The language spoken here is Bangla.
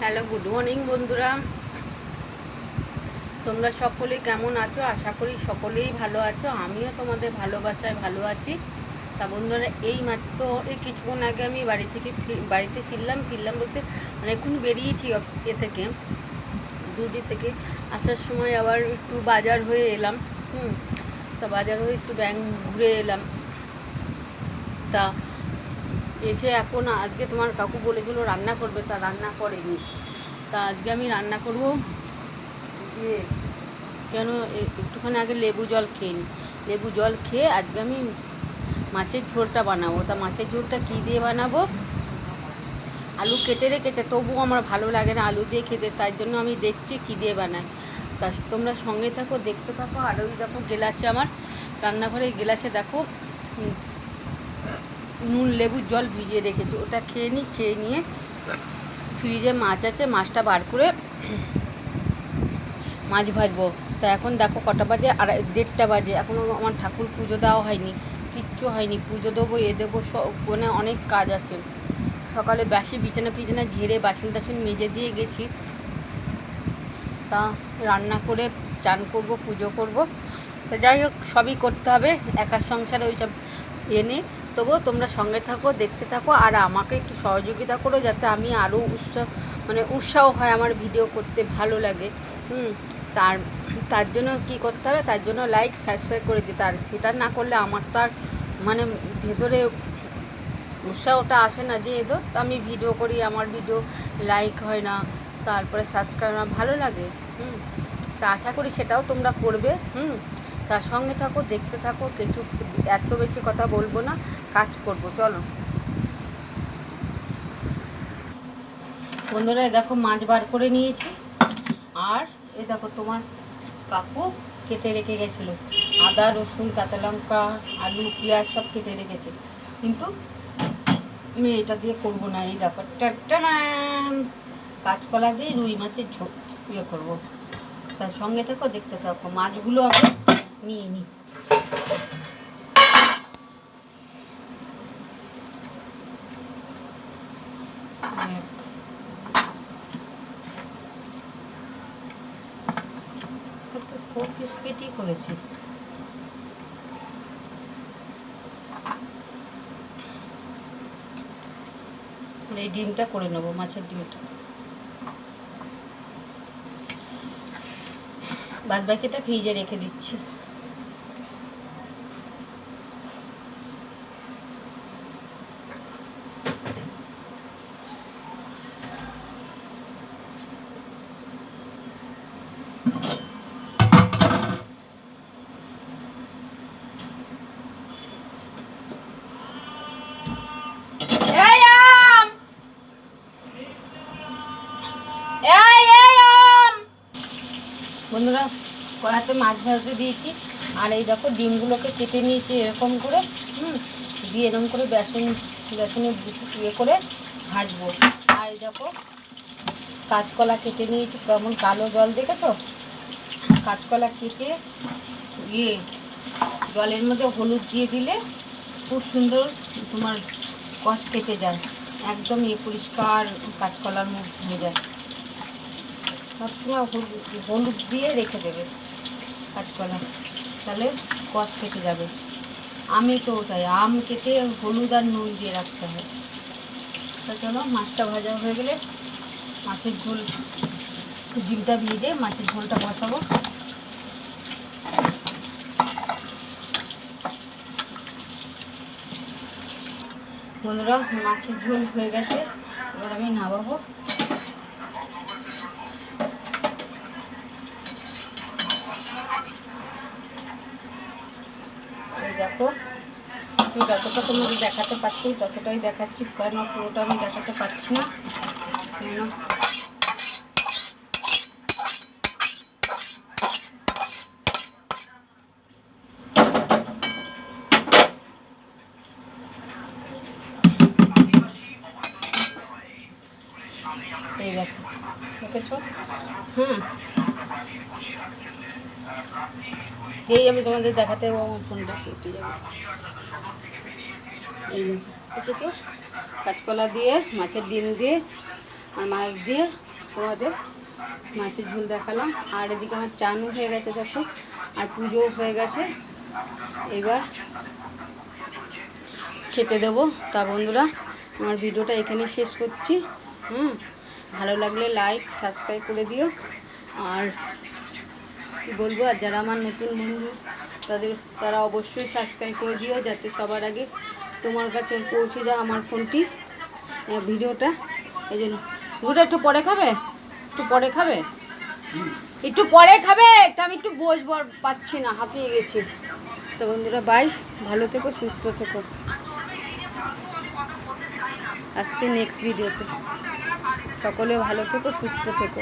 হ্যালো, গুড মর্নিং বন্ধুরা। তোমরা সকলে কেমন আছো? আশা করি সকলেই ভালো আছো। আমিও তোমাদের ভালোবাসায় ভালো আছি। তা বন্ধুরা, এই মাত্র, এই কিছুক্ষণ আগে আমি বাড়ি থেকে বাড়িতে ফিরলাম। ফিরলাম বলতে অনেকক্ষণ বেরিয়েছি এ থেকে। ডিউটি থেকে আসার সময় আবার একটু বাজার হয়ে এলাম। হুম, তা বাজার হয়ে একটু ব্যাংক ঘুরে এলাম। তা এসে এখন আজকে তোমার কাকু বলেছিল রান্না করবে, তা রান্না করেনি। তা আজকে আমি রান্না করব কেন একটুখানি আগে লেবু জল খেয়ে নিই লেবু জল খেয়ে আজকে আমি মাছের ঝোলটা বানাবো। তা মাছের ঝোলটা কী দিয়ে বানাবো? আলু কেটে রেখেছে, তবুও আমার ভালো লাগে না আলু দিয়ে খেতে, তাই জন্য আমি দেখছি কী দিয়ে বানাই তা তোমরা সঙ্গে থাকো, দেখতে থাকো, আর ওই দেখো গেলাসে আমার রান্নাঘরে গেলাসে দেখো নুন লেবুর জল ভিজিয়ে রেখেছি। ওটা খেয়ে নিই খেয়ে নিয়ে ফ্রিজে মাছ আছে, মাছটা বার করে মাছ ভাজবো। তা এখন দেখো কটা বাজে? আর দেড়টা বাজে। এখনও আমার ঠাকুর পুজো দেওয়া হয়নি, কিচ্ছু হয়নি। পুজো দেবো, এ দেবো, সব মানে অনেক কাজ আছে। সকালে বাসি বিছানা ফিছানা ঝেড়ে বাসন টাসন মেজে দিয়ে গেছি। তা রান্না করে চান করব, পুজো করব। তো যাই হোক, সবই করতে হবে। একার সংসারে ওই সব এনে তবুও তোমরা সঙ্গে থাকো, দেখতে থাকো, আর আমাকে একটু সহযোগিতা করো যাতে আমি আরও উৎসাহ মানে উৎসাহ হয় আমার ভিডিও করতে, ভালো লাগে। হুম, তার তার জন্য কি করতে হবে? তার জন্য লাইক সাবস্ক্রাইব করে দিতে। আর সেটা না করলে আমার তো আর মানে ভেতরে উৎসাহটা আসে না যে তো আমি ভিডিও করি, আমার ভিডিও লাইক হয় না, তারপরে সাবস্ক্রাইব না, ভালো লাগে। হুম, তা আশা করি সেটাও তোমরা করবে। হুম তার সঙ্গে থাকো, দেখতে থাকো, কিছু এত বেশি কথা বলব না, কাজ করব, চলো। বন্ধুরা দেখো মাছ বার করে নিয়েছি, আর এ দেখো তোমার কাকু কেটে রেখে গেছিল। আদা, রসুন, কাঁচা লঙ্কা, আলু, পেঁয়াজ সব কেটে রেখেছে। কিন্তু আমি এটা দিয়ে করব না, এই দেখো টাটান কাঁচকলা দিয়ে রুই মাছের ঝোল ইয়ে করব। তার সঙ্গে থাকো, দেখতে থাকো, মাছগুলো আগে নিয়ে নিই এক, কত পেটি করেছি। এই ডিমটা করে নেব মাছের ডিমটা। বাদ বাকিটা ফ্রিজে রেখে দিচ্ছি। বন্ধুরা, কড়াতে মাছ ভাজতে দিয়েছি। আর এই দেখো, ডিমগুলোকে কেটে নিয়েছি এরকম করে, হুম, দিয়ে এরকম করে বেসন বেসনে ইয়ে করে ভাজবো। আর এই দেখো, কাঁচকলা কেটে নিয়েছি, কেমন কালো জল দেখে তো কাঁচকলা কেটে ইয়ে জলের মধ্যে হলুদ দিয়ে দিলে খুব সুন্দর তোমার কষ কেটে যায়। একদম ইয়ে পরিষ্কার কাঁচকলার মুখ হয়ে যায়। সবসময় হলুদ হলুদ দিয়ে রেখে দেবে কাঁচকলা। তাহলে কষ কেটে যাবে। আমি তো ওটাই আম কেটে হলুদ আর নুন দিয়ে রাখতে হয়। তা চলো, মাছটা ভাজা হয়ে গেলে মাছের ঝোল ডিমটা ভেজে মাছের ঝোলটা বসাবো। বন্ধুরা, মাছের ঝোল হয়ে গেছে। এবার আমি নামাবো। দেখো। আমি যতটা তোমাদের দেখাতে পারছি ততটাই দেখাচ্ছি। কেন পুরোটা আমি দেখাতে পারছি না। কেন এই দেখো। দেখেছ? হ্যাঁ যেই আমি তোমাদের দেখাতে যাব, আমার ফোনটা কেটে যাবে। দেখো কাঁচকলা দিয়ে, মাছের ডিম দিয়ে, আর মাছ দিয়ে তোমাদের মাছের ঝোল দেখালাম। আর এদিকে আমার চানও হয়ে গেছে, দেখো। আর পুজোও হয়ে গেছে। এবার খেতে দেবো। তা বন্ধুরা, আমার ভিডিওটা এখানে শেষ করছি। হুম, ভালো লাগলে লাইক সাবস্ক্রাইব করে দিও। আর কি বলব, আর যারা আমার নতুন বন্ধু, তাদের, তারা অবশ্যই সাবস্ক্রাইব করে দিও, যাতে সবার আগে তোমার কাছে পৌঁছে যায় আমার ফোনটি ভিডিওটা। এই জন্য ভিডিওটা একটু পরে খাবে? একটু পরে খাবে? একটু পরে খাবে? তা আমি একটু বসবো পাচ্ছি না, হাঁপিয়ে গেছি। তো বন্ধুরা বাই ভালো থেকো, সুস্থ থেকো। আসছি নেক্সট ভিডিওতে সকলে ভালো থেকো, সুস্থ থেকো।